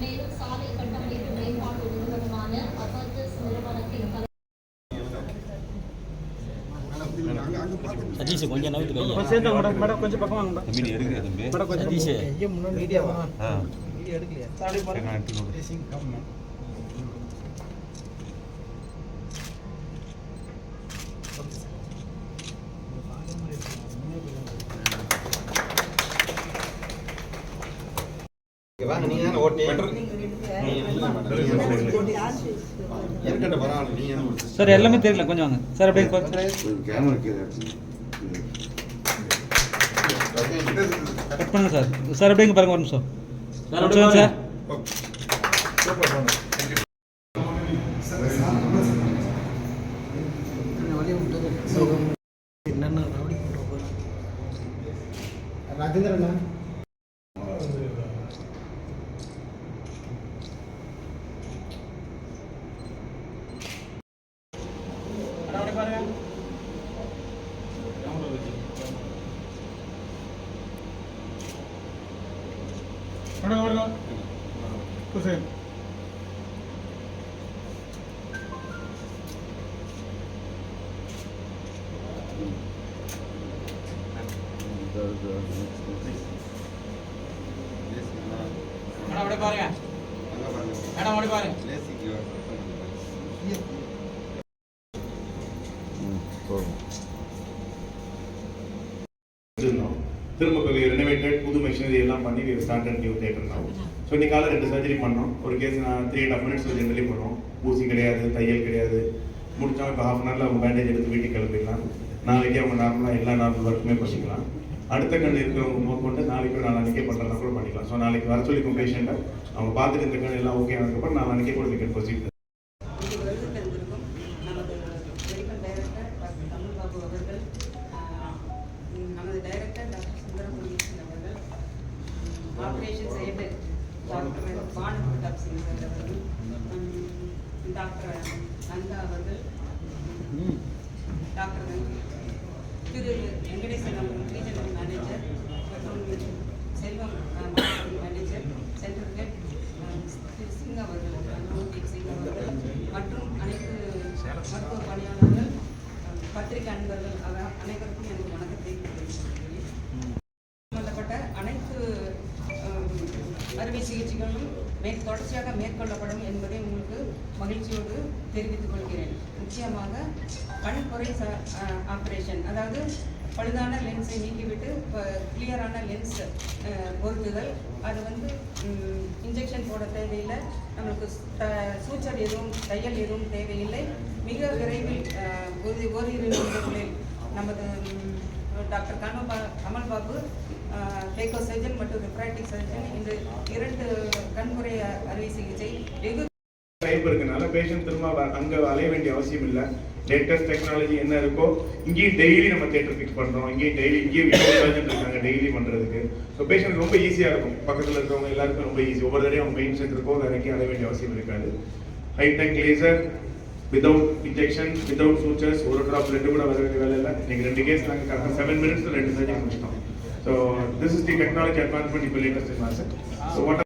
மேலும் சாலை கட்டமைப்பு மேம்பாட்டு நிறுவனமான அபர்டஸ் நிறுவனத்தின் சதீஷ் கொஞ்சம் நவுத்து கையா. சேர்ந்து மேடம். மேடம் கொஞ்சம் பக்கம் வாங்க தம்பி நீ எடுக்கறியா தம்பி? மேடம் கொஞ்சம் சதீஷ். ஐயா முன்னாடி வீடியோ ஆ. வீடியோ எடுக்கலையா? சாலை பாருங்க சிங் கம் மேம் வாங்க நீங்க தானே ஓட்டி இருக்கட்டும் பரவாயில்ல நீங்க தானே ஓட்டு. சார் எல்லாமே தெரியல கொஞ்சம் வாங்க. சார் அப்படியே கேமரா கட் பண்ணுங்க சார். சார் அப்படியே பாருங்க ஒரு நிமிஷம். சார். சார். என்னென்ன ரவுடி ராஜேந்திரண்ணா அப்படியே பாருங்க. மேடம் அப்படியே பாருங்க. திரும்ப ரெனோவேட்டட் புது மிஷினரி எல்லாம் பண்ணி started new theatre now so இன்றைக்கால காலை ரெண்டு சர்ஜரி பண்ணோம். ஒரு கேஸ் நான் three and half minutes generally பண்ணுவோம் ஊசி கிடையாது தையல் கிடையாது. முடிச்சோம் இப்போ ஹாஃப் அன் ஹவரில் அவங்க பேண்டேஜ் எடுத்து வீட்டுக்கு கிளம்பிடலாம். நாளைக்கே அவங்க நார்மலாக எல்லா நார்மல் ஒர்க்குமே பண்ணிக்கலாம் அடுத்த கண் இருக்கிறவங்க முதல் கொண்டு நாளைக்கு நாளைக்கே பண்ணுறதா கூட பண்ணிக்கலாம். ஸோ நாளைக்கு வர சொல்லிக்கும் பேஷண்ட்டை அவங்க பார்த்துட்டு இந்த கண் எல்லாம் ஓகே ஆனதுக்கப்புறம் நாளைக்கே கூட டிக்கெட் can நமது டைரக்டர் டாக்டர் அவர்கள் operation doctor Bhanu Pratap Singh sir அவர்கள் டாக்டர் நந்தா அவர்கள் டாக்டர் திரு வெங்கடேசன் அவர்கள் ரீஜனல் மேனேஜர் மற்றும் Selvam manager central head Thiru Singh அவர்கள் ரோஹித் சிங் அவர்கள் மற்றும் அனைத்து மருத்துவ பணியாளர்கள் பத்திரிகை அன்பர்கள் அனைவருக்கும் எனக்கு வணக்கத்தை சம்பந்தப்பட்ட அனைத்து அறுவை சிகிச்சைகளும் மே தொடர்ச்சியாக மேற்கொள்ளப்படும் என்பதை உங்களுக்கு மகிழ்ச்சியோடு தெரிவித்துக் கொள்கிறேன். முக்கியமாக கண்புரை ஆப்ரேஷன் அதாவது பழுதான லென்ஸை நீக்கிவிட்டு கிளியரான லென்ஸ் பொருத்துதல். அது வந்து இன்ஜெக்ஷன் போட தேவையில்லை. நம்மளுக்கு சூச்சர் எதுவும் தையல் எதுவும் தேவையில்லை. மிக விரைவில் ஒரு ஓரிரு நிமிடங்களில் நமது டாக்டர் கனபா கமல் பாபு டேக்கோ சர்ஜன் மற்றும் ரிப்ராக்டிக் சர்ஜன் இந்த இரண்டு கண்புரை அறுவை சிகிச்சை வெகு டைப் இருக்கனால பேஷண்ட் திரும்ப அங்கே அலைய வேண்டிய அவசியம் இல்லை. லேட்டஸ்ட் டெக்னாலஜி என்ன இருக்கோ இங்கேயும் டெய்லி நம்ம தேட்டர் ஃபிக்ஸ் பண்ணுறோம் இங்கேயும் டெய்லி இங்கேயும் சர்ஜன் இருக்காங்க டெய்லி பண்ணுறதுக்கு ஸோ பேஷண்ட் ரொம்ப ஈஸியாக இருக்கும். பக்கத்தில் இருக்கவங்க எல்லாருக்கும் ரொம்ப ஈஸி ஒவ்வொரு தடையும் அவங்க மெயின் சென்டருக்கோ வேற எங்கேயும் அலைய வேண்டிய அவசியம் இருக்காது. Hi-tech laser without injection without sutures ஒரு ட்ராப் ரெண்டு கூட வர வேண்டிய வேலை இல்லை. நீங்கள் ரெண்டு கேஸ் நாங்கள் கரெக்டாக செவன் மினிட்ஸ் ரெண்டு சர்ஜரி முடிச்சிட்டோம். So this is the technology advancement இப்போ லேட்டஸ்ட் ஸோ வாட்